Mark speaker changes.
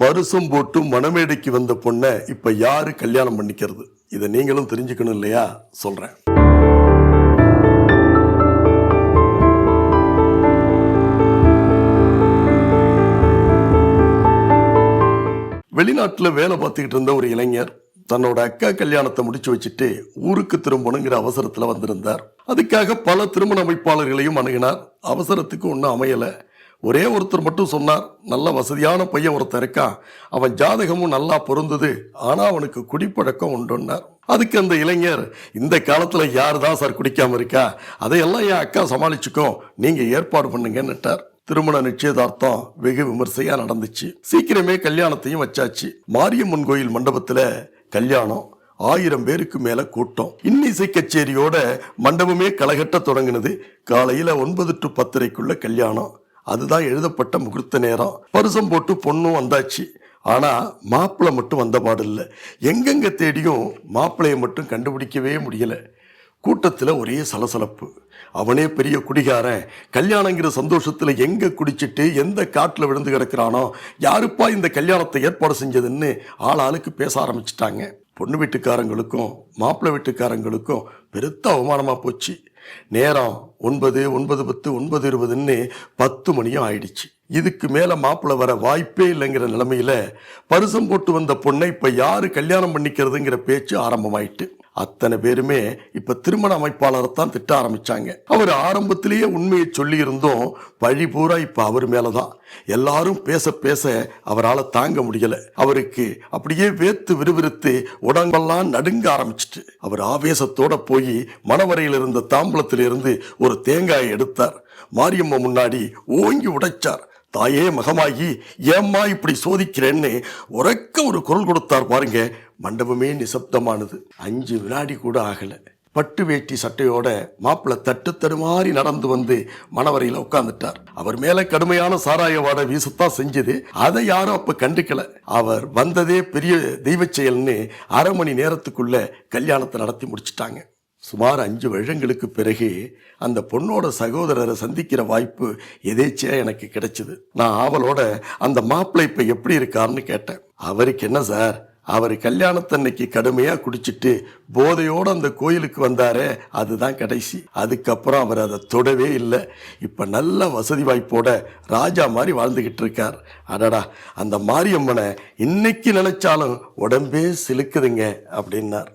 Speaker 1: பரிசும் போட்டு மணமேடைக்கு வந்த பொண்ணை இப்ப யாரு கல்யாணம் பண்ணிக்கிறது? இதை நீங்களும் தெரிஞ்சுக்கணும் இல்லையா? சொல்றேன். வெளிநாட்டுல வேலை பார்த்துக்கிட்டு இருந்த ஒரு இளைஞர் தன்னோட அக்கா கல்யாணத்தை முடிச்சு வச்சுட்டு ஊருக்கு திரும்பணுங்கிற அவசரத்துல வந்திருந்தார். அதுக்காக பல திருமண அமைப்பாளர்களையும் அணுகினார். அவசரத்துக்கு ஒன்றும் அமையல. ஒரே ஒருத்தர் மட்டும் சொன்னார் நல்ல வசதியான பையன் ஒருத்தன் இருக்கான் அவன் ஜாதகமும் நல்லா பொருந்தது ஆனால் அவனுக்கு குடிப்பழக்கம் உண்டுன்னார். அதுக்கு அந்த இளைஞர் இந்த காலத்தில் யார் தான் சார் குடிக்காமல் இருக்கா? அதையெல்லாம் என் அக்கா சமாளிச்சுக்கோ நீங்கள் ஏற்பாடு பண்ணுங்கன்னுட்டார். திருமண நிச்சயதார்த்தம் வெகு விமர்சையாக நடந்துச்சு. சீக்கிரமே கல்யாணத்தையும் வச்சாச்சு. மாரியம்மன் கோயில் மண்டபத்தில் கல்யாணம் ஆயிரம் பேருக்கு மேலே கூட்டம். இன்னிசை கச்சேரியோட மண்டபமே களைகட்ட தொடங்கினது. காலையில் ஒன்பது டு பத்தரைக்குள்ள கல்யாணம். அதுதான் எழுதப்பட்ட முகூர்த்த நேரம். பரிசம் போட்டு பொண்ணும் வந்தாச்சு. ஆனா மாப்பிள்ளை மட்டும் வந்த பாடில்ல. எங்கெங்க தேடியும் மாப்பிள்ளையை மட்டும் கண்டுபிடிக்கவே முடியல. கூட்டத்தில் ஒரே சலசலப்பு. அவனே பெரிய குடிகாரன். கல்யாணங்கிற சந்தோஷத்தில் எங்கே குடிச்சிட்டு எந்த காட்டில் விழுந்து கிடக்குறானோ யாருப்பா இந்த கல்யாணத்தை ஏற்பாடு செஞ்சதுன்னு ஆள் ஆளுக்கு பேச ஆரம்பிச்சிட்டாங்க. பொண்ணு வீட்டுக்காரங்களுக்கும் மாப்பிள்ளை வீட்டுக்காரங்களுக்கும் பெருத்த அவமானமாக போச்சு. நேரம் ஒன்பது ஒன்பது பத்து ஒன்பது இருபதுன்னு பத்து மணியும் ஆயிடுச்சு. இதுக்கு மேலே மாப்பிள்ளை வர வாய்ப்பே இல்லைங்கிற நிலமையில பரிசம் போட்டு வந்த பொண்ணை இப்போ யாரு கல்யாணம் பண்ணிக்கிறதுங்கிற பேச்சு ஆரம்பமாயிட்டு. அத்தனை பேருமே இப்ப திருமண அமைப்பாளரை தான் திட்ட ஆரம்பிச்சாங்க. அவர் ஆரம்பத்திலேயே உண்மையை சொல்லி இருந்தோம் பழி பூரா இப்ப அவர் மேலதான். எல்லாரும் பேச பேச அவரால் தாங்க முடியல. அவருக்கு அப்படியே வேத்து விறுவிறுத்து உடம்பெல்லாம் நடுங்க ஆரம்பிச்சிட்டு. அவர் ஆவேசத்தோட போய் மணவரையில் இருந்த தாம்பலத்திலிருந்து ஒரு தேங்காயை எடுத்தார். மாரியம்மா முன்னாடி ஓங்கி உடைச்சார். தாயே மகமாகி ஏம்மா இப்படி சோதிக்கிறேன்னு உறக்க ஒரு குரல் கொடுத்தார் பாருங்க. மண்டபமே நிசப்தமானது. அஞ்சு வினாடி கூட ஆகல. பட்டு வேட்டி சட்டையோட மாப்பிள்ளை தட்டு தடுமாறி நடந்து வந்து மணவரையில் உட்கார்ந்துட்டார். அவர் மேல கடுமையான சாராய வாடை வீசத்தான் செஞ்சது. அதை யாரும் அப்ப கண்டுக்கல. அவர் வந்ததே பெரிய தெய்வச் செயல்னு அரை மணி நேரத்துக்குள்ள கல்யாணத்தை நடத்தி முடிச்சிட்டாங்க. சுமார் அஞ்சு வருடங்களுக்கு பிறகு அந்த பொண்ணோட சகோதரரை சந்திக்கிற வாய்ப்பு எதேச்சியா எனக்கு கிடைச்சது. நான் ஆவலோட அந்த மாப்பிள்ளை இப்ப எப்படி இருக்காருன்னு கேட்டேன். அவருக்கு என்ன சார்? அவர் கல்யாணத்தன்னைக்கு கடுமையா குடிச்சிட்டு போதையோடு அந்த கோயிலுக்கு வந்தாரே அதுதான் கடைசி. அதுக்கப்புறம் அவர் அதை தொடவே இல்லை. இப்போ நல்ல வசதி வாய்ப்போட ராஜா மாதிரி வாழ்ந்துக்கிட்டு இருக்கார். அடடா அந்த மாரியம்மனை இன்னைக்கு நினைச்சாலும் உடம்பே சிலுக்குதுங்க அப்படின்னார்.